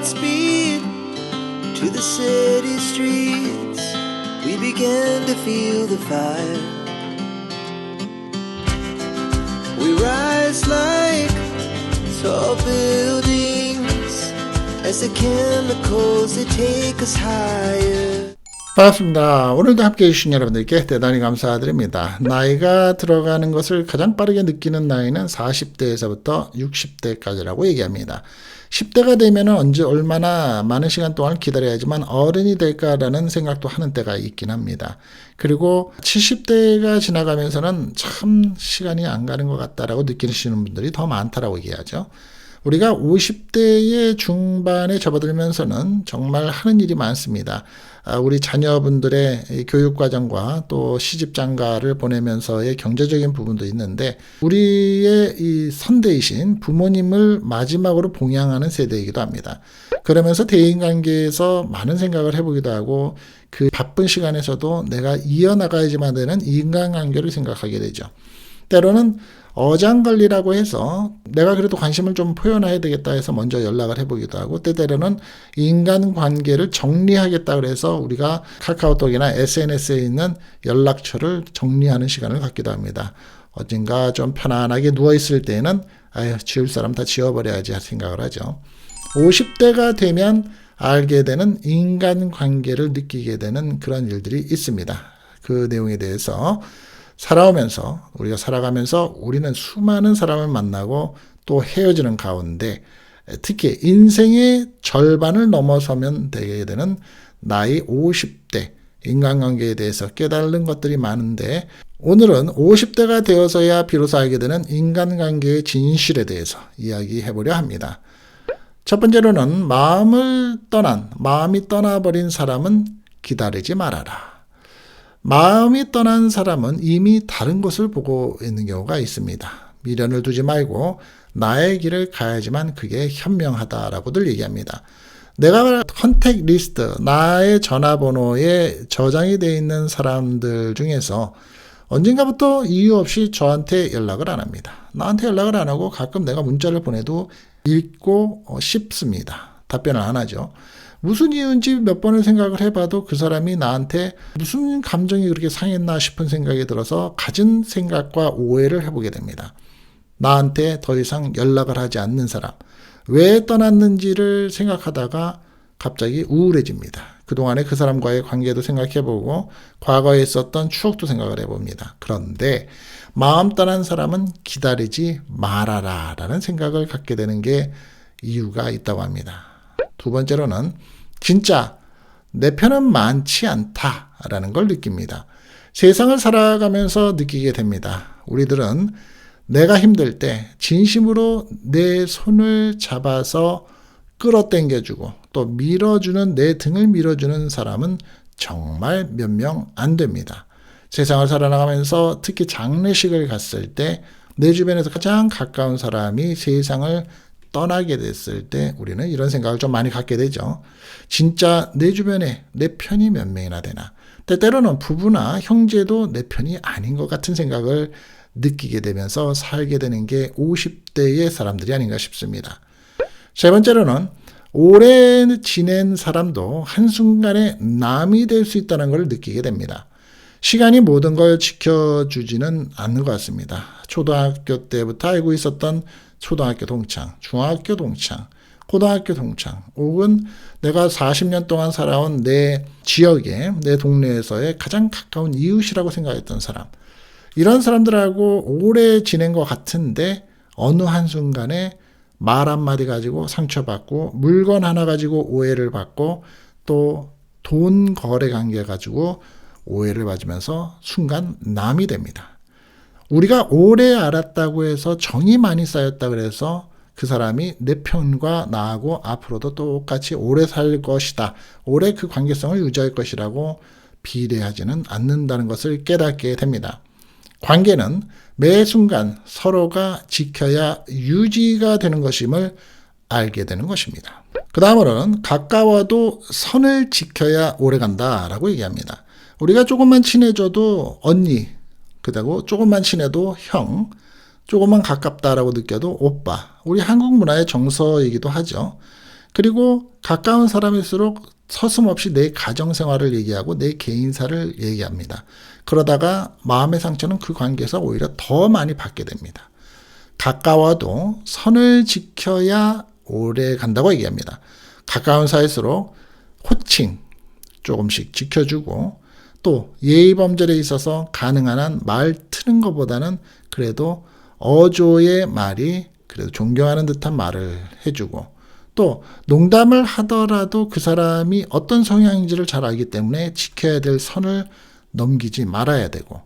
Godspeed to the city streets. We began to feel the fire. We rise like tall buildings as the chemicals they take us higher. 반갑습니다. 오늘도 함께 해주신 여러분들께 대단히 감사드립니다. 나이가 들어가는 것을 가장 빠르게 느끼는 나이는 40대에서부터 60대까지라고 얘기합니다. 10대가 되면 언제 얼마나 많은 시간 동안 기다려야지만 어른이 될까라는 생각도 하는 때가 있긴 합니다. 그리고 70대가 지나가면서는 참 시간이 안 가는 것 같다라고 느끼시는 분들이 더 많다라고 얘기하죠. 우리가 50대의 중반에 접어들면서는 정말 하는 일이 많습니다. 아, 우리 자녀분들의 이 교육 과정과 또 시집 장가를 보내면서의 경제적인 부분도 있는데 우리의 이 선대이신 부모님을 마지막으로 봉양하는 세대이기도 합니다. 그러면서 대인 관계에서 많은 생각을 해보기도 하고 그 바쁜 시간에서도 내가 이어나가야지만 되는 인간관계를 생각하게 되죠. 때로는 어장관리라고 해서 내가 그래도 관심을 좀 표현해야 되겠다 해서 먼저 연락을 해보기도 하고 때때로는 인간관계를 정리하겠다 그래서 우리가 카카오톡이나 SNS에 있는 연락처를 정리하는 시간을 갖기도 합니다. 어딘가 좀 편안하게 누워있을 때에는 아유 지울 사람 다 지워버려야지 생각을 하죠. 50대가 되면 알게 되는 인간관계를 느끼게 되는 그런 일들이 있습니다. 그 내용에 대해서 살아오면서 우리가 살아가면서 우리는 수많은 사람을 만나고 또 헤어지는 가운데 특히 인생의 절반을 넘어서면 되게 되는 나이 50대 인간관계에 대해서 깨달은 것들이 많은데 오늘은 50대가 되어서야 비로소 알게 되는 인간관계의 진실에 대해서 이야기해 보려 합니다. 첫 번째로는 마음을 떠난, 마음이 떠나버린 사람은 기다리지 말아라. 마음이 떠난 사람은 이미 다른 곳을 보고 있는 경우가 있습니다. 미련을 두지 말고 나의 길을 가야지만 그게 현명하다라고들 얘기합니다. 내가 컨택 리스트, 나의 전화번호에 저장이 되어 있는 사람들 중에서 언젠가부터 이유 없이 저한테 연락을 안 합니다. 나한테 연락을 안 하고 가끔 내가 문자를 보내도 읽고 싶습니다. 답변을 안 하죠. 무슨 이유인지 몇 번을 생각을 해봐도 그 사람이 나한테 무슨 감정이 그렇게 상했나 싶은 생각이 들어서 가진 생각과 오해를 해보게 됩니다. 나한테 더 이상 연락을 하지 않는 사람, 왜 떠났는지를 생각하다가 갑자기 우울해집니다. 그동안에 그 사람과의 관계도 생각해보고 과거에 있었던 추억도 생각을 해봅니다. 그런데 마음 떠난 사람은 기다리지 말아라 라는 생각을 갖게 되는 게 이유가 있다고 합니다. 두 번째로는 진짜 내 편은 많지 않다라는 걸 느낍니다. 세상을 살아가면서 느끼게 됩니다. 우리들은 내가 힘들 때 진심으로 내 손을 잡아서 끌어당겨주고 또 밀어주는 내 등을 밀어주는 사람은 정말 몇 명 안 됩니다. 세상을 살아나가면서 특히 장례식을 갔을 때 내 주변에서 가장 가까운 사람이 세상을 떠나게 됐을 때 우리는 이런 생각을 좀 많이 갖게 되죠. 진짜 내 주변에 내 편이 몇 명이나 되나. 때때로는 부부나 형제도 내 편이 아닌 것 같은 생각을 느끼게 되면서 살게 되는 게 50대의 사람들이 아닌가 싶습니다. 세 번째로는 오래 지낸 사람도 한순간에 남이 될 수 있다는 걸 느끼게 됩니다. 시간이 모든 걸 지켜주지는 않는 것 같습니다. 초등학교 때부터 알고 있었던 초등학교 동창, 중학교 동창, 고등학교 동창, 혹은 내가 40년 동안 살아온 내 지역에, 내 동네에서의 가장 가까운 이웃이라고 생각했던 사람. 이런 사람들하고 오래 지낸 것 같은데, 어느 한순간에 말 한마디 가지고 상처받고, 물건 하나 가지고 오해를 받고, 또 돈 거래 관계 가지고 오해를 받으면서 순간 남이 됩니다. 우리가 오래 알았다고 해서 정이 많이 쌓였다 그래서 그 사람이 내 편과 나하고 앞으로도 똑같이 오래 살 것이다. 오래 그 관계성을 유지할 것이라고 비례하지는 않는다는 것을 깨닫게 됩니다. 관계는 매 순간 서로가 지켜야 유지가 되는 것임을 알게 되는 것입니다. 그 다음으로는 가까워도 선을 지켜야 오래 간다라고 얘기합니다. 우리가 조금만 친해져도 언니, 그리고 조금만 친해도 형, 조금만 가깝다라고 느껴도 오빠. 우리 한국 문화의 정서이기도 하죠. 그리고 가까운 사람일수록 서슴없이 내 가정 생활을 얘기하고 내 개인사를 얘기합니다. 그러다가 마음의 상처는 그 관계에서 오히려 더 많이 받게 됩니다. 가까워도 선을 지켜야 오래 간다고 얘기합니다. 가까운 사이일수록 호칭 조금씩 지켜주고 또 예의 범절에 있어서 가능한 한 말 트는 것보다는 그래도 어조의 말이 그래도 존경하는 듯한 말을 해주고 또 농담을 하더라도 그 사람이 어떤 성향인지를 잘 알기 때문에 지켜야 될 선을 넘기지 말아야 되고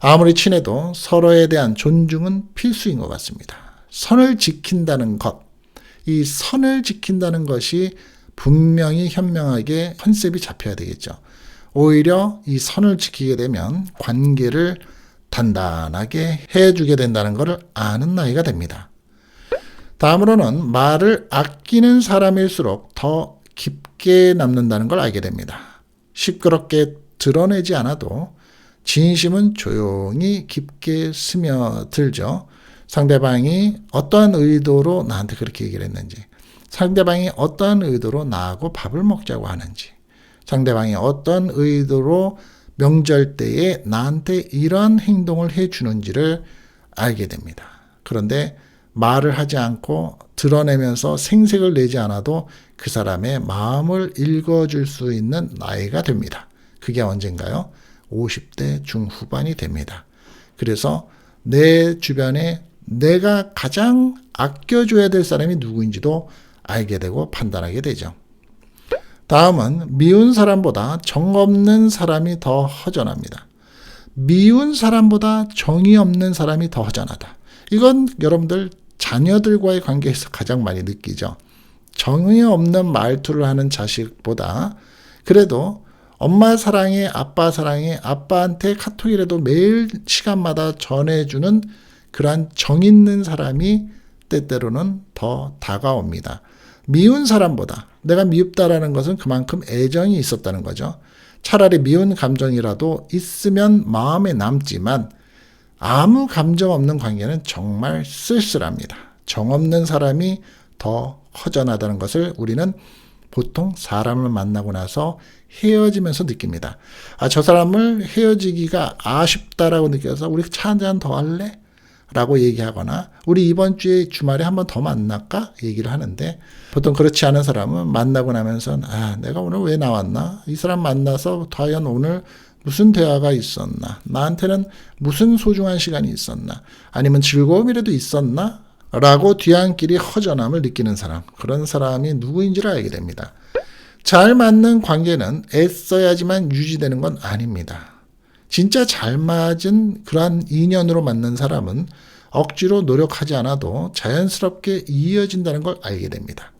아무리 친해도 서로에 대한 존중은 필수인 것 같습니다. 선을 지킨다는 것, 이 선을 지킨다는 것이 분명히 현명하게 컨셉이 잡혀야 되겠죠. 오히려 이 선을 지키게 되면 관계를 단단하게 해주게 된다는 것을 아는 나이가 됩니다. 다음으로는 말을 아끼는 사람일수록 더 깊게 남는다는 걸 알게 됩니다. 시끄럽게 드러내지 않아도 진심은 조용히 깊게 스며들죠. 상대방이 어떠한 의도로 나한테 그렇게 얘기를 했는지, 상대방이 어떠한 의도로 나하고 밥을 먹자고 하는지, 상대방이 어떤 의도로 명절 때에 나한테 이런 행동을 해 주는지를 알게 됩니다. 그런데 말을 하지 않고 드러내면서 생색을 내지 않아도 그 사람의 마음을 읽어줄 수 있는 나이가 됩니다. 그게 언젠가요? 50대 중후반이 됩니다. 그래서 내 주변에 내가 가장 아껴줘야 될 사람이 누구인지도 알게 되고 판단하게 되죠. 다음은 미운 사람보다 정 없는 사람이 더 허전합니다. 미운 사람보다 정이 없는 사람이 더 허전하다. 이건 여러분들 자녀들과의 관계에서 가장 많이 느끼죠. 정이 없는 말투를 하는 자식보다 그래도 엄마 사랑해, 아빠 사랑해, 아빠한테 카톡이라도 매일 시간마다 전해주는 그러한 정 있는 사람이 때때로는 더 다가옵니다. 미운 사람보다 내가 미흡다라는 것은 그만큼 애정이 있었다는 거죠. 차라리 미운 감정이라도 있으면 마음에 남지만 아무 감정 없는 관계는 정말 쓸쓸합니다. 정 없는 사람이 더 허전하다는 것을 우리는 보통 사람을 만나고 나서 헤어지면서 느낍니다. 아, 저 사람을 헤어지기가 아쉽다라고 느껴서 우리 차 한 잔 더 할래? 라고 얘기하거나 우리 이번 주에 주말에 한 번 더 만날까? 얘기를 하는데 보통 그렇지 않은 사람은 만나고 나면서 아, 내가 오늘 왜 나왔나? 이 사람 만나서 과연 오늘 무슨 대화가 있었나? 나한테는 무슨 소중한 시간이 있었나? 아니면 즐거움이라도 있었나? 라고 뒤안길이 허전함을 느끼는 사람. 그런 사람이 누구인지를 알게 됩니다. 잘 맞는 관계는 애써야지만 유지되는 건 아닙니다. 진짜 잘 맞은 그러한 인연으로 만난 사람은 억지로 노력하지 않아도 자연스럽게 이어진다는 걸 알게 됩니다.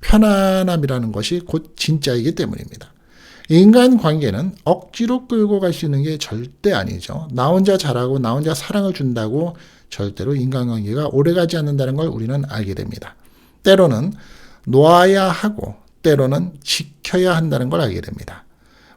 편안함이라는 것이 곧 진짜이기 때문입니다. 인간 관계는 억지로 끌고 갈 수 있는 게 절대 아니죠. 나 혼자 잘하고 나 혼자 사랑을 준다고 절대로 인간관계가 오래가지 않는다는 걸 우리는 알게 됩니다. 때로는 놓아야 하고 때로는 지켜야 한다는 걸 알게 됩니다.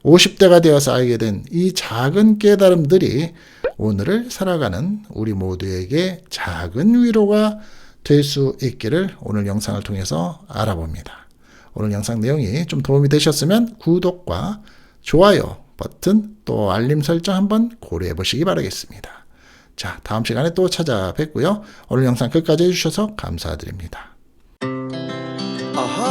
50대가 되어서 알게 된 이 작은 깨달음들이 오늘을 살아가는 우리 모두에게 작은 위로가 될 수 있기를 오늘 영상을 통해서 알아봅니다. 오늘 영상 내용이 좀 도움이 되셨으면 구독과 좋아요 버튼 또 알림 설정 한번 고려해 보시기 바라겠습니다. 자, 다음 시간에 또 찾아뵙고요. 오늘 영상 끝까지 해주셔서 감사드립니다. Beat